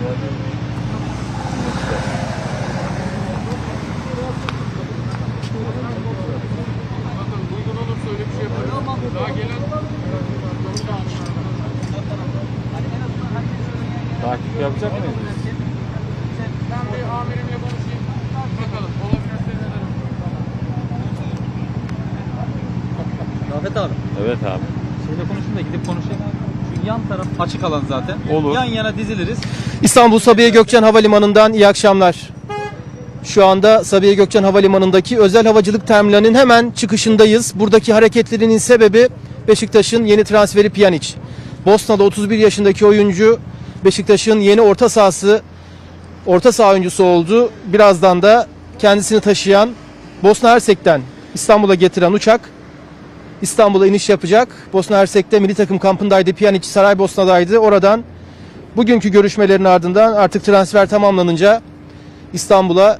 Takip yapacak mıyız? Ben bir amirimle konuşayım. Bakalım olabilirse Rafet abi. Evet abi. Şeyle konuşayım da gidip konuşayım. Yan taraf açık alan zaten. Olur. Yan yana diziliriz. İstanbul Sabiha Gökçen Havalimanı'ndan iyi akşamlar. Şu anda Sabiha Gökçen Havalimanı'ndaki özel havacılık terminalinin hemen çıkışındayız. Buradaki hareketlerinin sebebi Beşiktaş'ın yeni transferi Pjanic. Bosna'da 31 yaşındaki oyuncu Beşiktaş'ın yeni orta sahası orta saha oyuncusu oldu. Birazdan da kendisini taşıyan Bosna Hersek'ten İstanbul'a getiren uçak İstanbul'a iniş yapacak. Bosna Hersek'te milli takım kampındaydı. Pjanic Saraybosna'daydı. Oradan Bugünkü görüşmelerin ardından artık transfer tamamlanınca İstanbul'a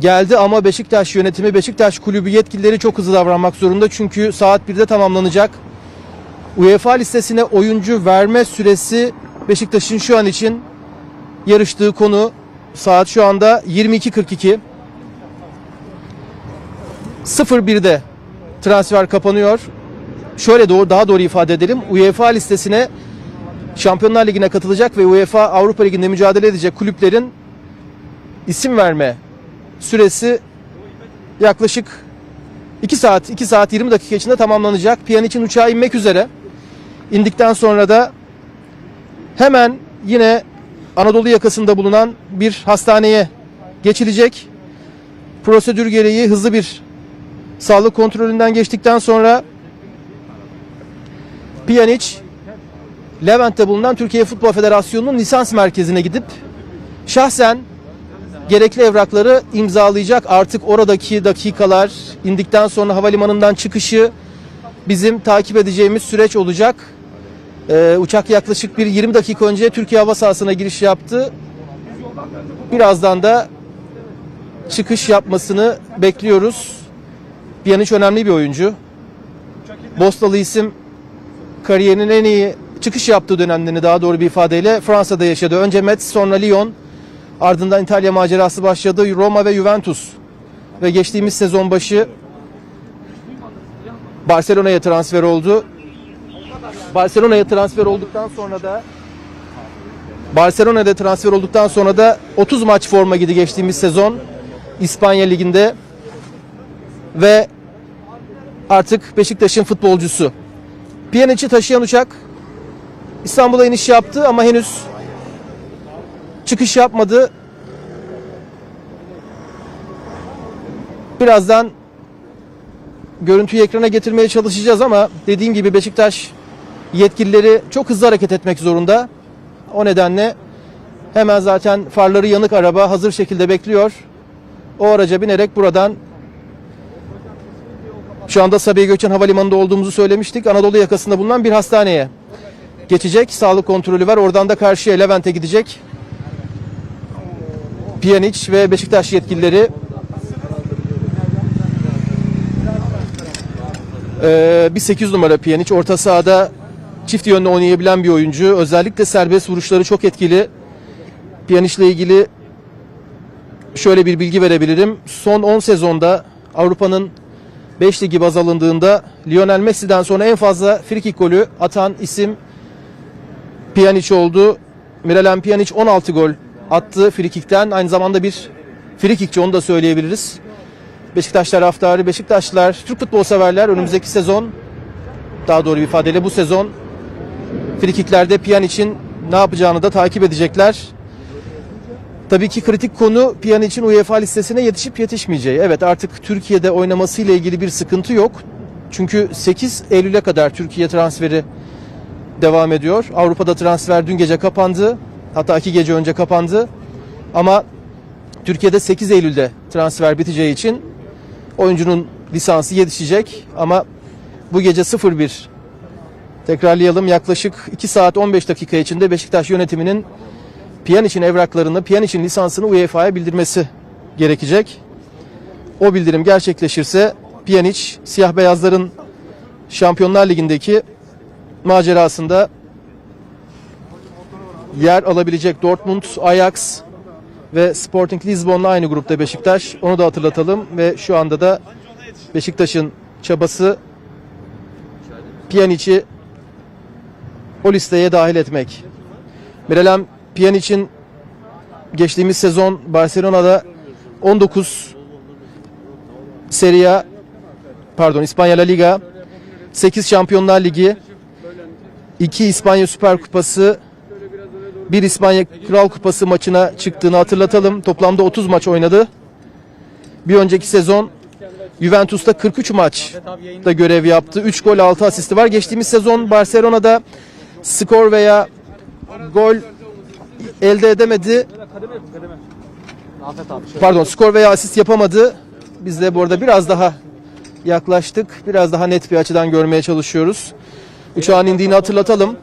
geldi ama Beşiktaş yönetimi, Beşiktaş kulübü yetkilileri çok hızlı davranmak zorunda. Çünkü saat 1'de tamamlanacak. UEFA listesine oyuncu verme süresi Beşiktaş'ın şu an için yarıştığı konu saat şu anda 22.42. 01'de transfer kapanıyor. Şöyle doğru, daha doğru ifade edelim. UEFA listesine Şampiyonlar Ligi'ne katılacak ve UEFA Avrupa Ligi'nde mücadele edecek kulüplerin isim verme süresi yaklaşık 2 saat 2 saat 20 dakika içinde tamamlanacak. Pjanic'in uçağa inmek üzere. İndikten sonra da hemen yine Anadolu yakasında bulunan bir hastaneye geçilecek. Prosedür gereği hızlı bir sağlık kontrolünden geçtikten sonra Pjanic Levent'te bulunan Türkiye Futbol Federasyonu'nun lisans merkezine gidip şahsen gerekli evrakları imzalayacak. Artık oradaki dakikalar indikten sonra havalimanından çıkışı bizim takip edeceğimiz süreç olacak. Ee, uçak yaklaşık bir 20 dakika önce Türkiye hava sahasına giriş yaptı. Birazdan da çıkış yapmasını bekliyoruz. Pjanic önemli bir oyuncu. Bosnalı isim kariyerinin en iyi çıkış yaptığı dönemlerini daha doğru bir ifadeyle Fransa'da yaşadı. Önce Metz sonra Lyon ardından İtalya macerası başladı. Roma ve Juventus ve geçtiğimiz sezon başı Barcelona'ya transfer oldu. Barcelona'ya transfer olduktan sonra da Barcelona'da transfer olduktan sonra da 30 maç forma gidi geçtiğimiz sezon İspanya Ligi'nde ve artık Beşiktaş'ın futbolcusu. Pjanic'i taşıyan uçak İstanbul'a iniş yaptı ama henüz çıkış yapmadı. Birazdan görüntüyü ekrana getirmeye çalışacağız ama dediğim gibi Beşiktaş yetkilileri çok hızlı hareket etmek zorunda. O nedenle hemen zaten farları yanık araba hazır şekilde bekliyor. O araca binerek buradan şu anda Sabiha Gökçen Havalimanı'nda olduğumuzu söylemiştik. Anadolu yakasında bulunan bir hastaneye geçecek. Sağlık kontrolü var. Oradan da karşıya Levent'e gidecek. Pjanic ve Beşiktaş yetkilileri Ee, bir 8 numara Pjanic. Orta sahada çift yönlü oynayabilen bir oyuncu. Özellikle serbest vuruşları çok etkili. Pjanic ile ilgili şöyle bir bilgi verebilirim. Son 10 sezonda Avrupa'nın 5 ligi baz alındığında Lionel Messi'den sonra en fazla frikik golü atan isim Pjanic oldu. Miralem Pjanic 16 gol attı frikikten. Aynı zamanda bir frikikçi onu da söyleyebiliriz. Beşiktaş taraftarı, Beşiktaşlılar, Türk futbol severler önümüzdeki sezon daha doğru bir ifadeyle bu sezon frikiklerde Pjanic'in ne yapacağını da takip edecekler. Tabii ki kritik konu Pjanic'in UEFA listesine yetişip yetişmeyeceği. Evet artık Türkiye'de oynaması ile ilgili bir sıkıntı yok. Çünkü 8 Eylül'e kadar Türkiye transferi devam ediyor. Avrupa'da transfer dün gece kapandı. Hatta iki gece önce kapandı. Ama Türkiye'de 8 Eylül'de transfer biteceği için oyuncunun lisansı yetişecek. Ama bu gece 01 tekrarlayalım yaklaşık 2 saat 15 dakika içinde Beşiktaş yönetiminin Pjanic'in evraklarını, Pjanic'in lisansını UEFA'ya bildirmesi gerekecek. O bildirim gerçekleşirse Pjanic siyah beyazların Şampiyonlar Ligi'ndeki macerasında yer alabilecek Dortmund, Ajax ve Sporting Lisbon'la aynı grupta Beşiktaş. Onu da hatırlatalım ve şu anda da Beşiktaş'ın çabası Pjanic'i o listeye dahil etmek. Miralem Pjanic'in geçtiğimiz sezon Barcelona'da 19 Serie A, pardon İspanya La Liga, 8 Şampiyonlar Ligi, 2 İspanya Süper Kupası, 1 İspanya Kral Kupası maçına çıktığını hatırlatalım. Toplamda 30 maç oynadı. Bir önceki sezon Juventus'ta 43 maç da görev yaptı. 3 gol 6 asisti var. Geçtiğimiz sezon Barcelona'da skor veya gol elde edemedi. Pardon skor veya asist yapamadı. Biz de bu arada biraz daha yaklaştık. Biraz daha net bir açıdan görmeye çalışıyoruz. Uçağın indiğini hatırlatalım.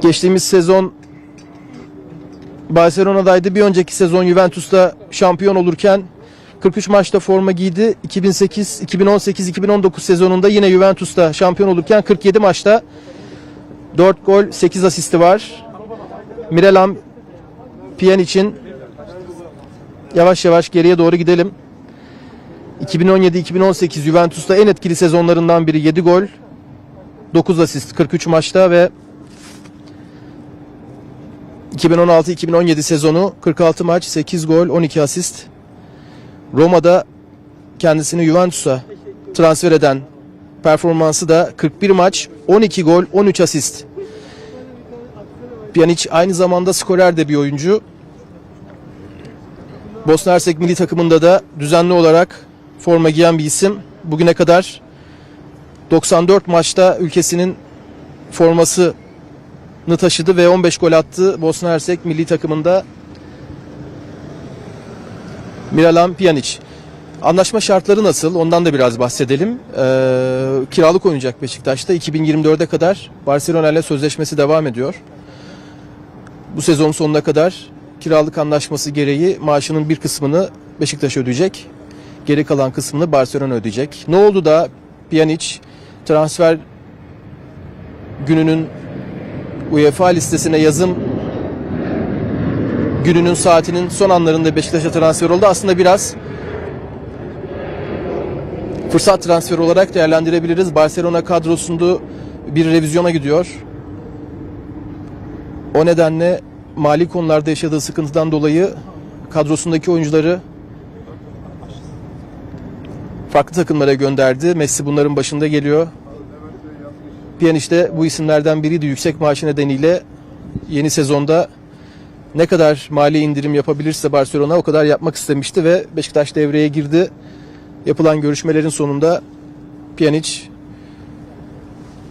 Geçtiğimiz sezon Barcelona'daydı. Bir önceki sezon Juventus'ta şampiyon olurken 43 maçta forma giydi. 2008, 2018, 2019 sezonunda yine Juventus'ta şampiyon olurken 47 maçta 4 gol, 8 asisti var. Miralem Pjanic'in yavaş yavaş geriye doğru gidelim. 2017-2018 Juventus'ta en etkili sezonlarından biri 7 gol, 9 asist 43 maçta ve 2016-2017 sezonu 46 maç, 8 gol, 12 asist. Roma'da kendisini Juventus'a transfer eden performansı da 41 maç, 12 gol, 13 asist. Pjanic aynı zamanda skorer de bir oyuncu. Bosna Hersek milli takımında da düzenli olarak forma giyen bir isim. Bugüne kadar 94 maçta ülkesinin formasını taşıdı ve 15 gol attı Bosna Hersek milli takımında. Miralem Pjanic. Anlaşma şartları nasıl? Ondan da biraz bahsedelim. Ee, kiralık oynayacak Beşiktaş'ta. 2024'e kadar Barcelona ile sözleşmesi devam ediyor. Bu sezon sonuna kadar kiralık anlaşması gereği maaşının bir kısmını Beşiktaş ödeyecek. Geri kalan kısmını Barcelona ödeyecek. Ne oldu da Pjanic transfer gününün UEFA listesine yazım gününün saatinin son anlarında Beşiktaş'a transfer oldu. Aslında biraz fırsat transferi olarak değerlendirebiliriz. Barcelona kadrosunda bir revizyona gidiyor. O nedenle mali konularda yaşadığı sıkıntıdan dolayı kadrosundaki oyuncuları farklı takımlara gönderdi. Messi bunların başında geliyor. Pjanic de bu isimlerden biriydi. Yüksek maaşı nedeniyle yeni sezonda ne kadar mali indirim yapabilirse Barcelona o kadar yapmak istemişti ve Beşiktaş devreye girdi. Yapılan görüşmelerin sonunda Pjanic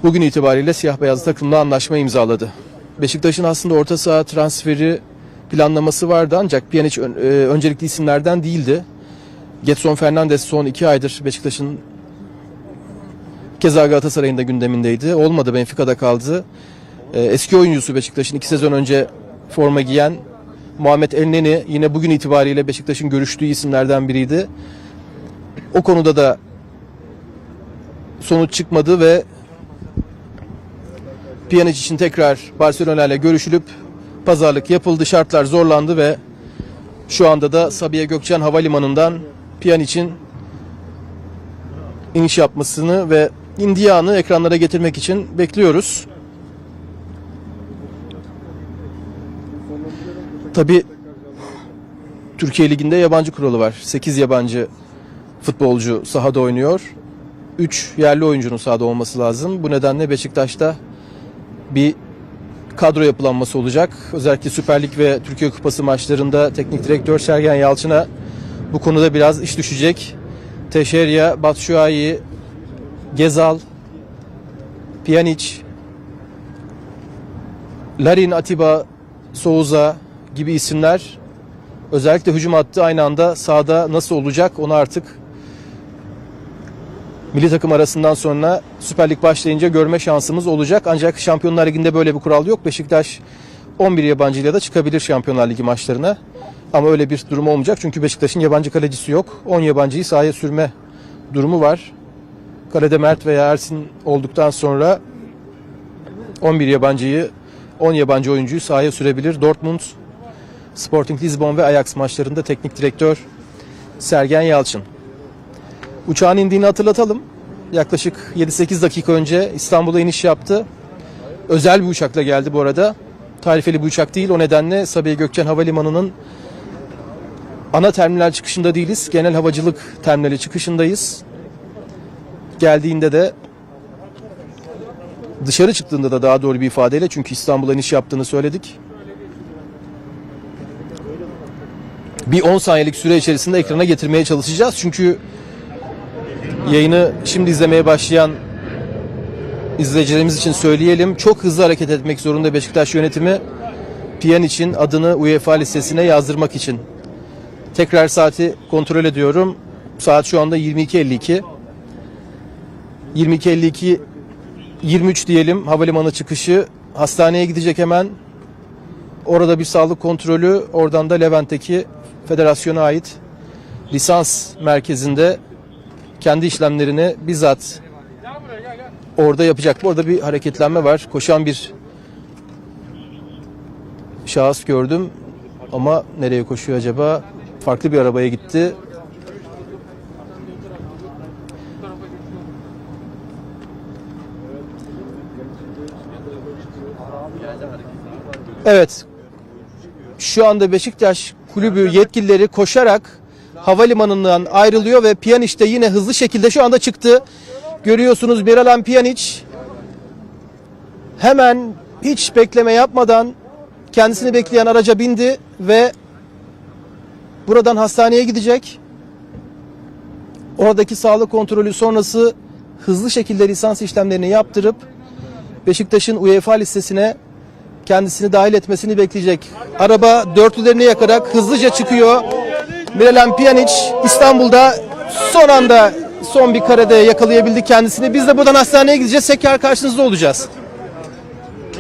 bugün itibariyle siyah beyaz takımla anlaşma imzaladı. Beşiktaş'ın aslında orta saha transferi planlaması vardı ancak Pjanic ön- e, öncelikli isimlerden değildi. Getson Fernandes son iki aydır Beşiktaş'ın keza Galatasaray'ın da gündemindeydi. Olmadı Benfica'da kaldı. E, Eski oyuncusu Beşiktaş'ın iki sezon önce forma giyen Muhammed Elneni yine bugün itibariyle Beşiktaş'ın görüştüğü isimlerden biriydi. O konuda da sonuç çıkmadı ve Pjanic için tekrar Barcelona ile görüşülüp pazarlık yapıldı, şartlar zorlandı ve şu anda da Sabiha Gökçen Havalimanı'ndan Pjanic'in iniş yapmasını ve indiği anı ekranlara getirmek için bekliyoruz. Tabi Türkiye Ligi'nde yabancı kuralı var. 8 yabancı futbolcu sahada oynuyor. 3 yerli oyuncunun sahada olması lazım. Bu nedenle Beşiktaş'ta bir kadro yapılanması olacak. Özellikle Süper Lig ve Türkiye Kupası maçlarında teknik direktör Sergen Yalçın'a bu konuda biraz iş düşecek. Teşerya, Batshuayi, Gezal, Pjanic, Larin, Atiba, Souza gibi isimler özellikle hücum hattı aynı anda sahada nasıl olacak onu artık milli takım arasından sonra Süper Lig başlayınca görme şansımız olacak. Ancak Şampiyonlar Ligi'nde böyle bir kural yok. Beşiktaş 11 yabancıyla da çıkabilir Şampiyonlar Ligi maçlarına. Ama öyle bir durum olmayacak. Çünkü Beşiktaş'ın yabancı kalecisi yok. 10 yabancıyı sahaya sürme durumu var. Kalede Mert veya Ersin olduktan sonra 11 yabancıyı 10 yabancı oyuncuyu sahaya sürebilir. Dortmund, Sporting Lisbon ve Ajax maçlarında teknik direktör Sergen Yalçın. Uçağın indiğini hatırlatalım. Yaklaşık 7-8 dakika önce İstanbul'a iniş yaptı. Özel bir uçakla geldi bu arada. Tarifeli bir uçak değil. O nedenle Sabiha Gökçen Havalimanı'nın ana terminal çıkışında değiliz. Genel havacılık terminali çıkışındayız. Geldiğinde de dışarı çıktığında da daha doğru bir ifadeyle çünkü İstanbul'a iniş yaptığını söyledik. Bir 10 saniyelik süre içerisinde ekrana getirmeye çalışacağız. Çünkü yayını şimdi izlemeye başlayan izleyicilerimiz için söyleyelim. Çok hızlı hareket etmek zorunda Beşiktaş yönetimi. Pjanic'in adını UEFA listesine yazdırmak için. Tekrar saati kontrol ediyorum. Saat şu anda 22.52. 22.52 23 diyelim havalimanı çıkışı. Hastaneye gidecek hemen. Orada bir sağlık kontrolü. Oradan da Levent'teki federasyona ait lisans merkezinde kendi işlemlerini bizzat orada yapacak. Bu arada bir hareketlenme var. Koşan bir şahıs gördüm. Ama nereye koşuyor acaba? Farklı bir arabaya gitti. Evet. Şu anda Beşiktaş kulübü yetkilileri koşarak havalimanından ayrılıyor ve Pjanic de yine hızlı şekilde şu anda çıktı. Görüyorsunuz Miralem Pjanic hemen hiç bekleme yapmadan kendisini bekleyen araca bindi ve buradan hastaneye gidecek. Oradaki sağlık kontrolü sonrası hızlı şekilde lisans işlemlerini yaptırıp Beşiktaş'ın UEFA listesine kendisini dahil etmesini bekleyecek. Araba dörtlülerini yakarak hızlıca çıkıyor. Miralem Pjanic İstanbul'da son anda son bir karede yakalayabildi kendisini. Biz de buradan hastaneye gideceğiz. Tekrar karşınızda olacağız.